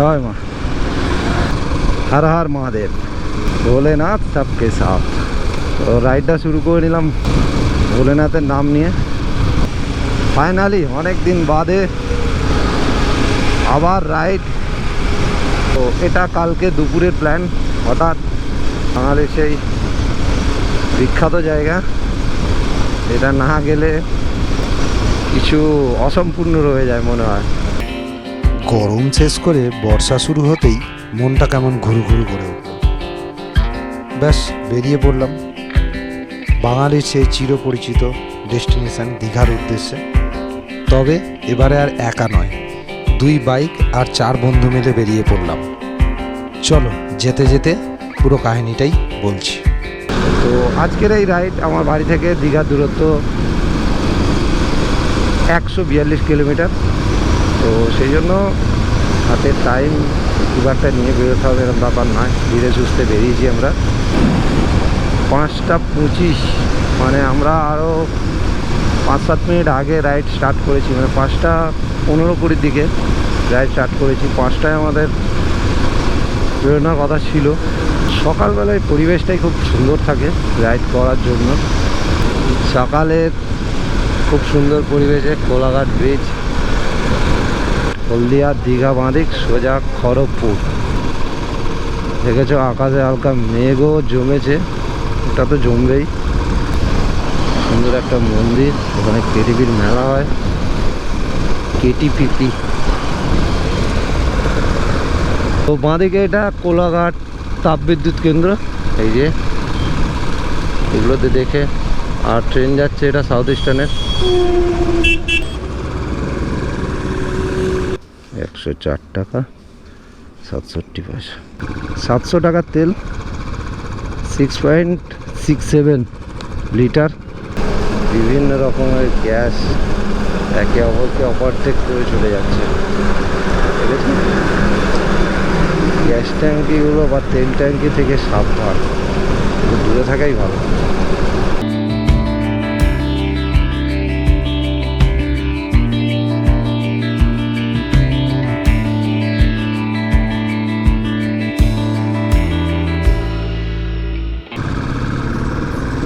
জয় মা। হর হর মহাদেব। ভোলেনাথ সবকে সাথ। তো রাইডটা শুরু করে নিলাম ভোলেনাথের নাম নিয়ে। ফাইনালি অনেক দিন বাদে আবার রাইড। তো এটা কালকে দুপুরের প্ল্যান হঠাৎ বাঙালির সেই বিখ্যাত জায়গা। এটা না গেলে কিছু অসম্পূর্ণ রয়ে যায় মনে হয়। গরম শেষ করে বর্ষা শুরু হতেই মনটা কেমন ঘুরু ঘুরু করে উঠল। ব্যাস, বেরিয়ে পড়লাম। বাঙালির সেই চিরপরিচিত ডেস্টিনেশন দীঘার উদ্দেশ্যে। তবে এবারে আর একা নয়, দুই বাইক আর চার বন্ধু মিলে বেরিয়ে পড়লাম। চলো, যেতে যেতে পুরো কাহিনীটাই বলছি। তো আজকের এই রাইড আমার বাড়ি থেকে দীঘার দূরত্ব একশো বিয়াল্লিশ কিলোমিটার। তো সেই জন্য হাতের টাইম খুব একটা নিয়ে বেরোতে হবে এরকম ব্যাপার নয়। ধীরে সুস্থে বেরিয়েছি আমরা। পাঁচটা পঁচিশ মানে আমরা আরও পাঁচ সাত মিনিট আগে রাইড স্টার্ট করেছি। মানে পাঁচটা পনেরো কুড়ির দিকে রাইড স্টার্ট করেছি। পাঁচটায় আমাদের বেরোনোর কথা ছিল। সকালবেলায় পরিবেশটাই খুব সুন্দর থাকে রাইড করার জন্য। সকালের খুব সুন্দর পরিবেশে কোলাঘাট ব্রিজ হলদিয়া দীঘা বাঁদিক, সোজা খড়গপুর। দেখেছ আকাশে হালকা মেঘও জমেছে, ওটা তো জমবেই। সুন্দর একটা মন্দির, ওখানে কেটিপির মেলা হয়। কেটিপিপি। তো বাঁদিকে এটা কোলাঘাট তাপবিদ্যুৎ কেন্দ্র, এই যে। এগুলোতে দেখে আর ট্রেন যাচ্ছে এটা সাউথ ইস্টার্নের একশো চার টাকা, সাতষট্টি পয়সা। সাতশো টাকার তেল six point six seven litre বিভিন্ন রকমের গ্যাস একে অপরকে ওভারটেক করে চলে যাচ্ছে। দেখেছ গ্যাস ট্যাঙ্কিগুলো বা তেল ট্যাঙ্কি থেকে সাবধান। দূরে থাকাই ভালো।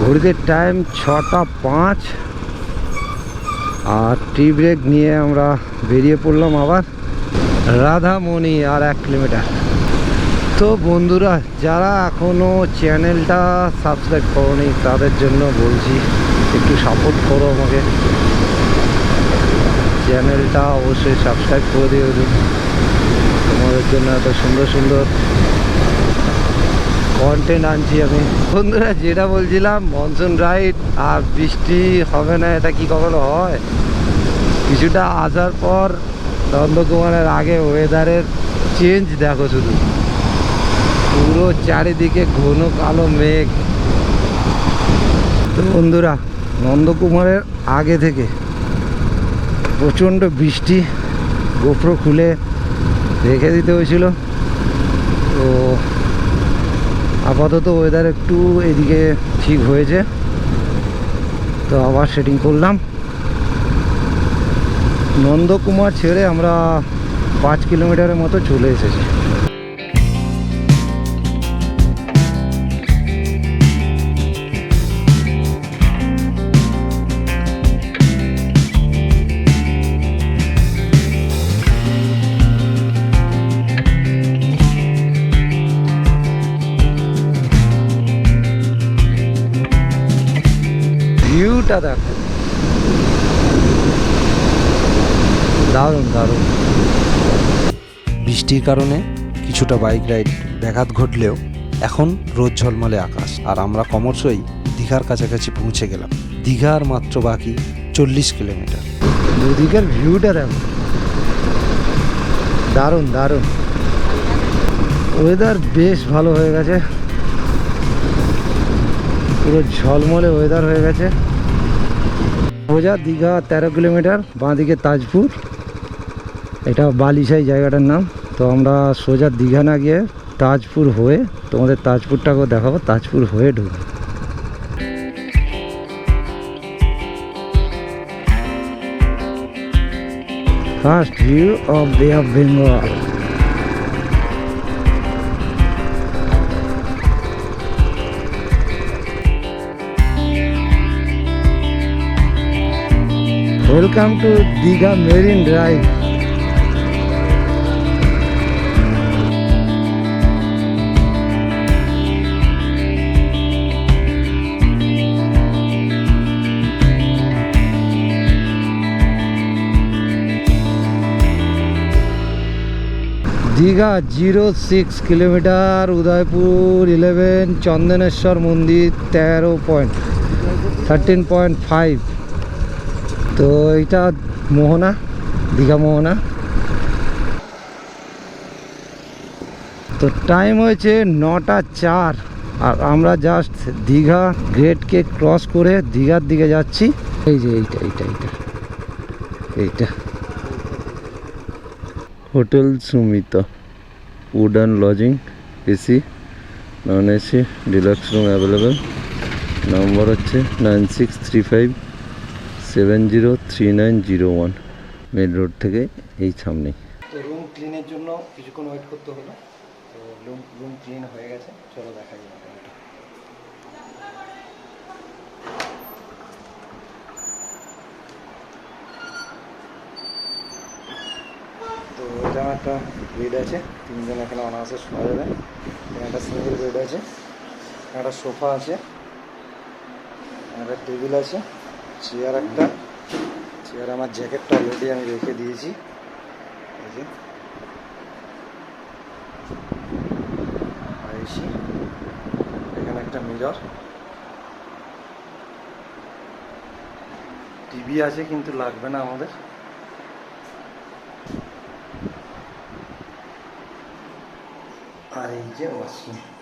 ঘড়িতে টাইম ছটা পাঁচ। আর টি ব্রেক নিয়ে আমরা বেরিয়ে পড়লাম আবার রাধামণি আর এক কিলোমিটার তো বন্ধুরা, যারা এখনও চ্যানেলটা সাবস্ক্রাইব করনি, তাদের জন্য বলছি, একটু সাপোর্ট করো আমাকে। চ্যানেলটা অবশ্যই সাবস্ক্রাইব করে দিও। তোমাদের জন্য এত সুন্দর সুন্দর কন্টেন্ট আনছি আমি। বন্ধুরা, যেটা বলছিলাম মনসুন রাইড আর বৃষ্টি হবে না, এটা কি কখনো হয়? কিছুটা আসার পর নন্দকুমারের আগে ওয়েদারের চেঞ্জ দেখো শুধু। পুরো চারিদিকে ঘন কালো মেঘ। তো বন্ধুরা, নন্দকুমারের আগে থেকে প্রচণ্ড বৃষ্টি গোপ্রো খুলে রেখে দিতে হয়েছিল। তো আপাতত ওয়েদার একটু এদিকে ঠিক হয়েছে। তো আবার সেটিং করলাম। নন্দকুমার ছেড়ে আমরা পাঁচ কিলোমিটারের মতো চলে এসেছি। ভিউটা দেখো। দারুণ দারুণ। বৃষ্টির কারণে কিছুটা বাইক রাইড ব্যাঘাত ঘটলেও এখন রোদ ঝলমলে আকাশ। আর আমরা ক্রমশই দীঘার কাছাকাছি পৌঁছে গেলাম। দীঘার মাত্র বাকি চল্লিশ কিলোমিটার। দুদিকের ভিউটা দেখো। দারুণ দারুণ। ওয়েদার বেশ ভালো হয়ে গেছে। পুরো ঝলমলে ওয়েদার হয়ে গেছে। সোজা দীঘা তেরো কিলোমিটার, বাঁদিকে তাজপুর। এটা বালিশাই জায়গাটার নাম। তো আমরা সোজা দীঘা না গিয়ে তাজপুর হয়ে, তোমাদের তাজপুরটাকেও দেখাবো। তাজপুর হয়ে ঢুকবো। First view of bay of Bengal welcome to Digha marine drive Digha zero six kilometre Udaypur eleven Chandaneshwar মন্দির তেরো পয়েন্ট থার্টিন পয়েন্ট ফাইভ তো এটা মোহনা, দীঘা মোহনা। তো টাইম হয়েছে নটা চার, আর আমরা জাস্ট দীঘা গেটকে ক্রস করে দীঘার দিকে যাচ্ছি। এই যে এইটা এইটা এইটা এইটা। Hotel Sumita wood and lodging AC non AC deluxe room available number হচ্ছে nine six three five seven zero three nine zero one main road থেকে এই সামনেই তো রুম ক্লিনের জন্য কিছুক্ষণ ওয়েট করতে হলো। তো রুম রুম ক্লিন হয়ে গেছে। চলো দেখা যাবে তো এটা একটা বেড আছে। তিনজন এখানে অনায়াসে শোয়া যাবে। এখানে একটা সিঙ্গেল বেড আছে। একটা সোফা আছে। একটা টেবিল আছে। চেয়ার একটা। চেয়ার আমার জ্যাকেটটা অলরেডি আমি রেখে দিয়েছি। এখানে একটা মিরর টিভি আছে কিন্তু লাগবে না আমাদের। আর এই যে ওয়াশরুম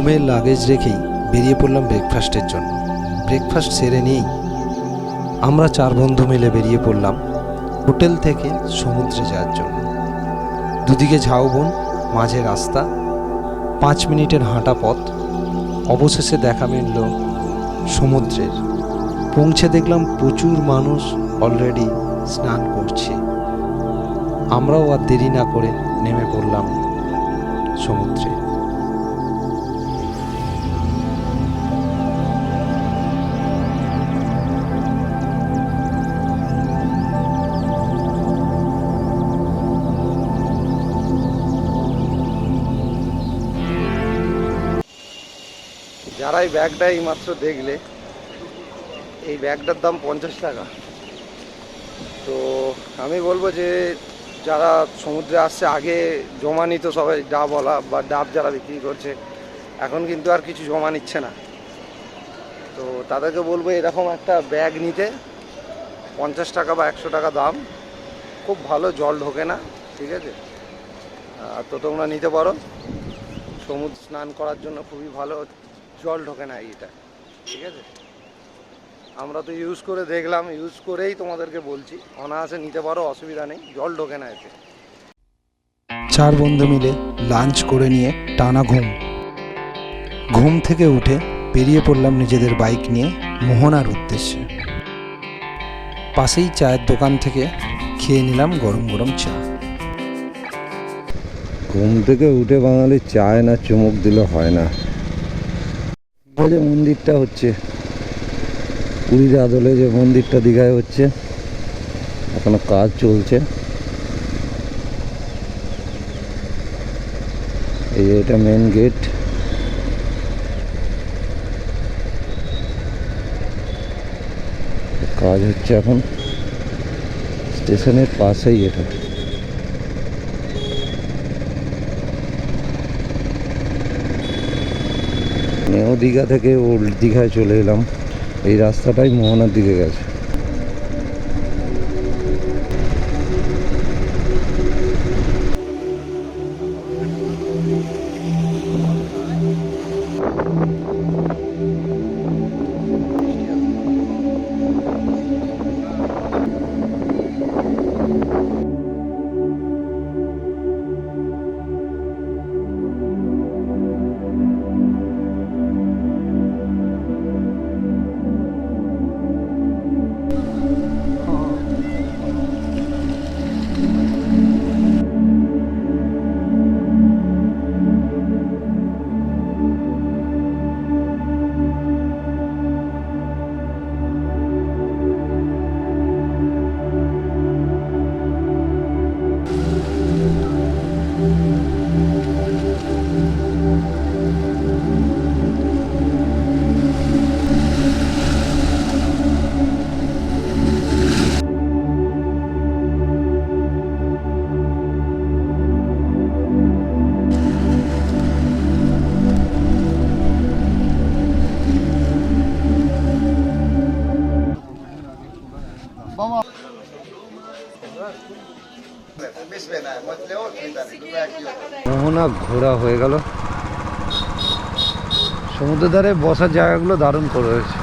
রুমে লাগেজ রেখেই বেরিয়ে পড়লাম ব্রেকফাস্টের জন্য। ব্রেকফাস্ট সেরে নিয়েই আমরা চার বন্ধু মিলে বেরিয়ে পড়লাম হোটেল থেকে সমুদ্রে যাওয়ার জন্য। দুদিকে ঝাউবন মাঝে রাস্তা, পাঁচ মিনিটের হাঁটা পথ, অবশেষে দেখা মিলল সমুদ্রের। পৌঁছে দেখলাম প্রচুর মানুষ অলরেডি স্নান করছে। আমরাও আর দেরি না করে নেমে পড়লাম সমুদ্রে। যারা এই ব্যাগটা এই মাত্র দেখলে, এই ব্যাগটার দাম পঞ্চাশ টাকা। তো আমি বলব যে, যারা সমুদ্রে আসছে, আগে জমা নিত সবাই ডাবওয়ালা বা ডাব যারা বিক্রি করছে, এখন কিন্তু আর কিছু জমা নিচ্ছে না। তো তাদেরকে বলব এরকম একটা ব্যাগ নিতে, পঞ্চাশ টাকা বা একশো টাকা দাম। খুব ভালো, জল ঢোকে না, ঠিক আছে? তো তোমরা নিতে পারো। সমুদ্র স্নান করার জন্য খুবই ভালো জল ঢোকে না এইটা ঠিক আছে? আমরা তো ইউজ করে দেখলাম ইউজ করেই তোমাদেরকে বলছি অনায়াসে নিতে পারো অসুবিধা নেই জল ঢোকে না এতে। চার বন্ধু মিলে লাঞ্চ করে নিয়ে টানা ঘুম। ঘুম থেকে উঠে বেরিয়ে পড়লাম নিজেদের বাইক নিয়ে মোহনার উদ্দেশ্যে। পাশেই চায়ের দোকান থেকে খেয়ে নিলাম গরম গরম চা। ঘুম থেকে উঠে বাঙালি চায় না চুমুক দিলে হয় না। যে মন্দিরটা হচ্ছে, পুরীর আদলে যে মন্দিরটা দীঘায় হচ্ছে, এখনও কাজ চলছে। এই যে এটা মেন গেট কাজ হচ্ছে এখন। স্টেশনের পাশেই এটা। দীঘা থেকে ওল্ড দীঘায় চলে এলাম। এই রাস্তাটাই মোহনার দিকে গেছে। সমুদ্রের ধারে বসার জায়গাগুলো দারুণ করে রয়েছে।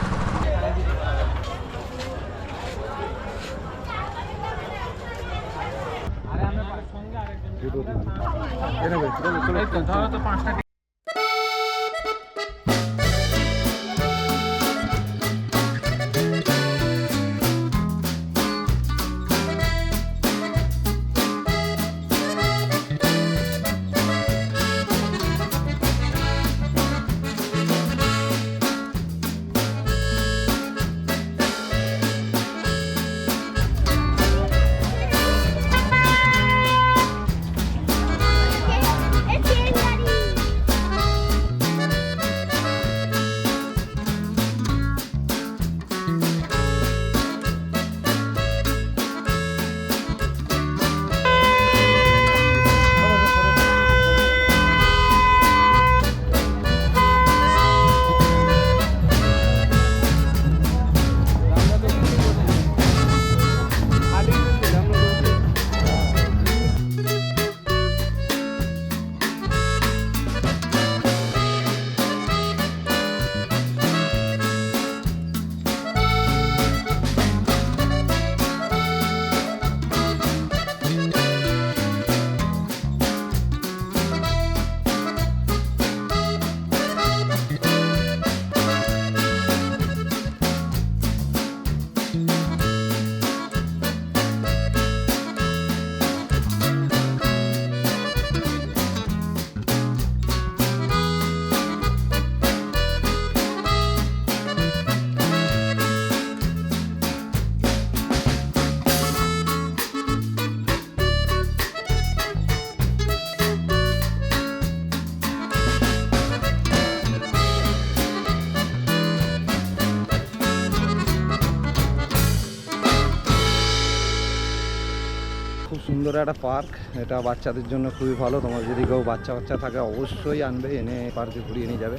সুন্দর একটা পার্ক, এটা বাচ্চাদের জন্য খুবই ভালো। তোমার যদি কেউ বাচ্চা বাচ্চা থাকে, অবশ্যই আনবে, এনে পার্কে ঘুরিয়ে নিয়ে যাবে।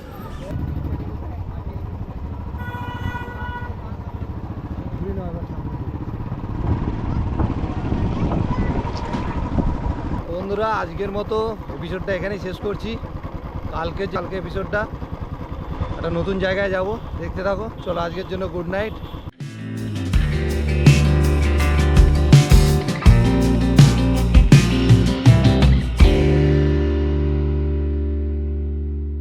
বন্ধুরা, আজকের মতো এপিসোডটা এখানেই শেষ করছি। কালকে কালকে এপিসোডটা একটা নতুন জায়গায় যাব। দেখতে থাকো। চলো, আজকের জন্য গুড নাইট